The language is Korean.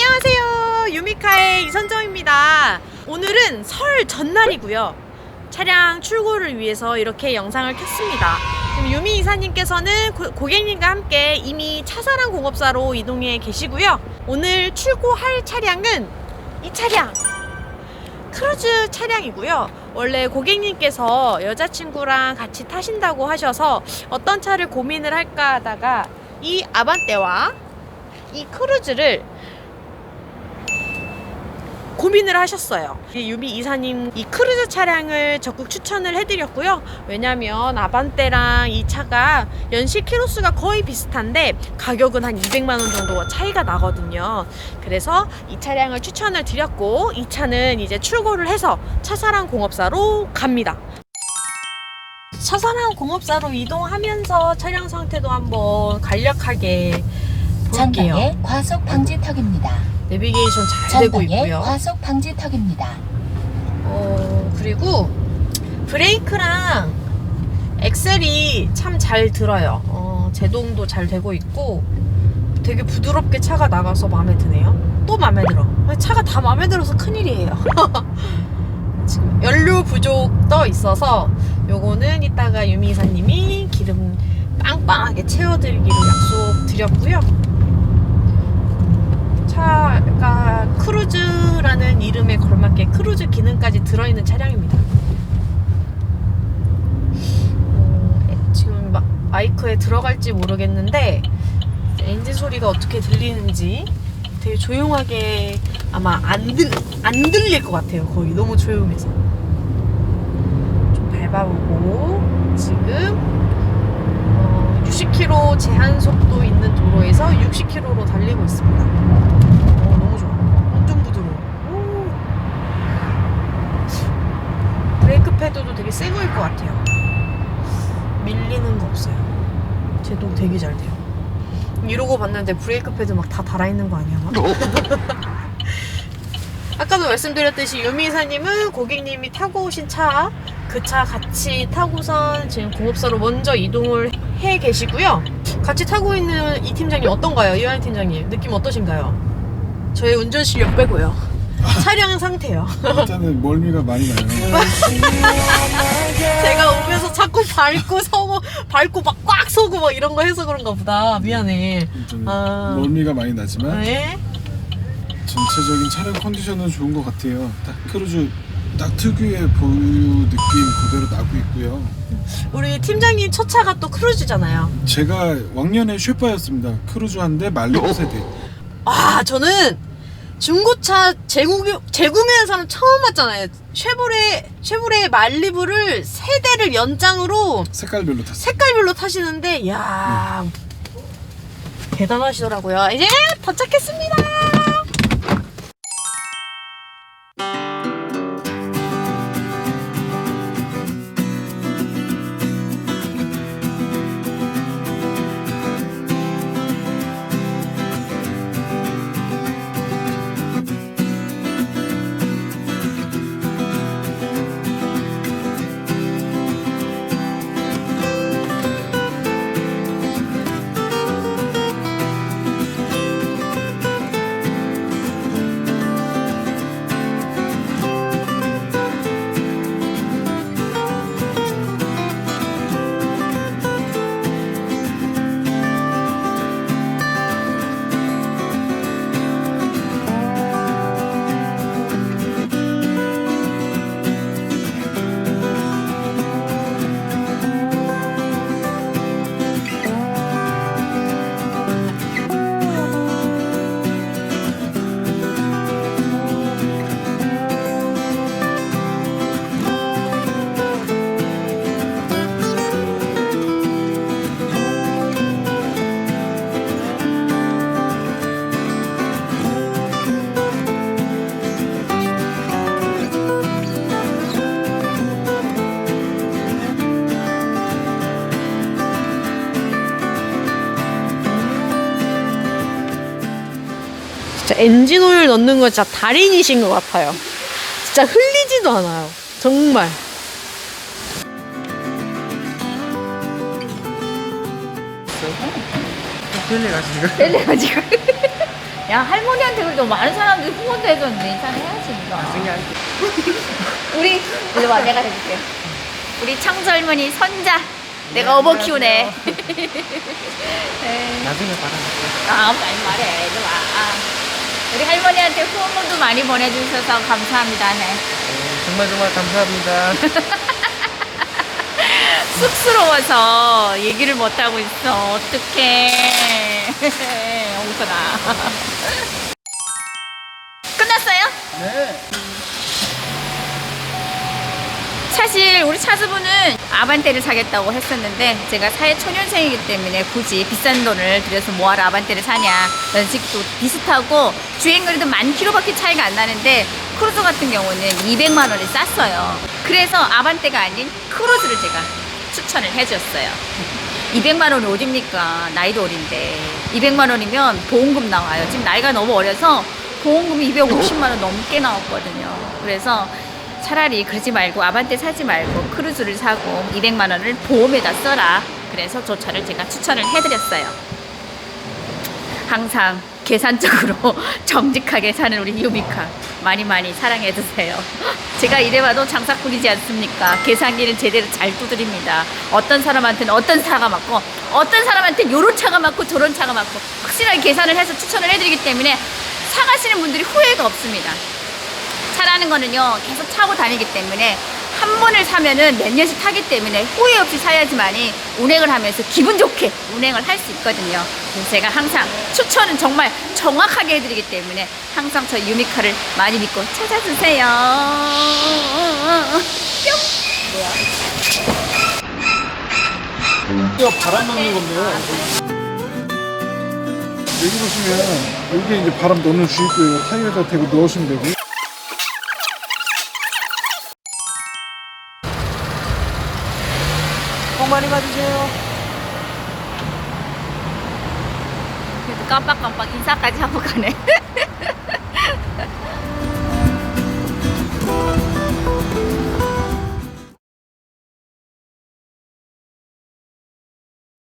안녕하세요. 유미카의 이선정입니다. 오늘은 설 전날이고요. 차량 출고를 위해서 이렇게 영상을 켰습니다. 지금 유미 이사님께서는 고, 고객님과 함께 이미 차사랑 공업사로 이동해 계시고요. 오늘 출고할 차량은 이 차량. 크루즈 차량이고요. 원래 고객님께서 여자친구랑 같이 타신다고 하셔서 어떤 차를 고민을 할까 하다가 이 아반떼와 이 크루즈를 고민을 하셨어요. 이 유미 이사님 이 크루즈 차량을 적극 추천을 해드렸고요. 왜냐면 아반떼랑 이 차가 연식 키로수가 거의 비슷한데 가격은 한 200만 원 정도 차이가 나거든요. 그래서 이 차량을 추천을 드렸고 이 차는 이제 출고를 해서 차사랑 공업사로 갑니다. 차사랑 공업사로 이동하면서 차량 상태도 한번 간략하게 볼게요. 전방에 과속 방지턱입니다. 내비게이션 잘 되고 있고요. 과속 방지턱입니다. 어, 그리고 브레이크랑 엑셀이 참 잘 들어요. 어, 제동도 잘 되고 있고 되게 부드럽게 차가 나가서 마음에 드네요. 또 마음에 들어. 차가 다 마음에 들어서 큰일이에요. 지금 연료 부족 떠 있어서 요거는 이따가 유미 이사님이 기름 빵빵하게 채워드리기로 약속 드렸고요. 차가 크루즈라는 이름에 걸맞게 크루즈 기능까지 들어있는 차량입니다. 어, 지금 마, 마이크에 들어갈지 모르겠는데 엔진 소리가 어떻게 들리는지 되게 조용하게 아마 안, 들, 안 들릴 것 같아요. 거의 너무 조용해서. 좀 밟아보고 지금 어, 60km 제한 속도 있는 도로에서 60km로 달리고 있습니다. 어, 너무 좋아. 완전 부드러워. 오. 브레이크 패드도 되게 새 거일 것 같아요. 밀리는 거 없어요. 제동 되게 잘 돼요. 이러고 봤는데 브레이크 패드 막 다 달아있는 거 아니야? 막? 아까도 말씀드렸듯이 유미사님은 고객님이 타고 오신 차, 그 차 같이 타고선 지금 공업사로 먼저 이동을 해 계시고요. 같이 타고 있는 이 팀장님 어떤가요? 이완 팀장님 느낌 어떠신가요? 저의 운전 실력 빼고요. 차량 상태요. 일단은 멀미가 많이 나요. 제가 오면서 자꾸 밟고 서고 밟고 막 꽉 서고 막 이런 거 해서 그런가 보다. 미안해. 아. 멀미가 많이 나지만 네. 전체적인 차량 컨디션은 좋은 것 같아요. 딱 크루즈 딱 특유의 보유 느낌 그대로 나고 있고요. 우리 팀장님 첫 차가 또 크루즈잖아요. 제가 왕년에 쉐파였습니다. 크루즈 한 대 말리부 세대. 아 저는 중고차 재구매 재구매한 사람 처음 봤잖아요. 쉐보레 쉐보레 말리부를 세 대를 연장으로 색깔별로 탔어요. 색깔별로 타시는데 야 대단하시더라고요. 이제 도착했습니다. 진짜 엔진 오일 넣는 거 진짜 달인이신 것 같아요. 진짜 흘리지도 않아요. 정말. 헬레가 지금 헬레가지고. 야 할머니한테 그래도 많은 사람들이 후원도 해줬는데 인사는 해야지 이거. 우리 이리 와 내가 해줄게. 우리 창수 할머니 선자. 내가 어버 키우네. 나중에 받아볼게요. 아, 빨리 말해. 이리 와. 우리 할머니한테 후원금도 많이 보내주셔서 감사합니다. 네. 정말 정말 감사합니다. 쑥스러워서 얘기를 못하고 있어. 어떡해. 엉선아. 끝났어요? 네. 사실 우리 차주분은 아반떼를 사겠다고 했었는데 제가 사회 초년생이기 때문에 굳이 비싼 돈을 들여서 뭐하러 아반떼를 사냐. 연식도 비슷하고 주행거리도 만 킬로밖에 차이가 안 나는데 크루즈 같은 경우는 200만 원을 쌌어요. 그래서 아반떼가 아닌 크루즈를 제가 추천을 해줬어요. 200만 원이 어딥니까? 나이도 어린데. 200만 원이면 보험금 나와요. 지금 나이가 너무 어려서 보험금이 250만 원 넘게 나왔거든요. 그래서 차라리 그러지 말고 아반떼 사지 말고 크루즈를 사고 200만 원을 보험에다 써라. 그래서 저 차를 제가 추천을 해드렸어요. 항상 계산적으로 정직하게 사는 우리 유미카 많이 많이 사랑해 주세요. 제가 이래봐도 장사꾼이지 않습니까? 계산기는 제대로 잘 두드립니다. 어떤 사람한테는 어떤 차가 맞고 어떤 사람한테는 요런 차가 맞고 저런 차가 맞고 확실하게 계산을 해서 추천을 해드리기 때문에 사가시는 분들이 후회가 없습니다. 차라는 거는요 계속 차고 다니기 때문에 한 번을 사면은 몇 년씩 타기 때문에 후회 없이 사야지만이 운행을 하면서 기분 좋게 운행을 할 수 있거든요. 그래서 제가 항상 추천은 정말 정확하게 해드리기 때문에 항상 저 유미카를 많이 믿고 찾아주세요. 이거 바람 넣는 건데요. 여기 보시면 여기 이제 바람 넣는 주입구예요. 타이어에다 대고 넣으시면 되고. 많이 받으세요. 그래도 깜빡깜빡 인사까지 하고 가네.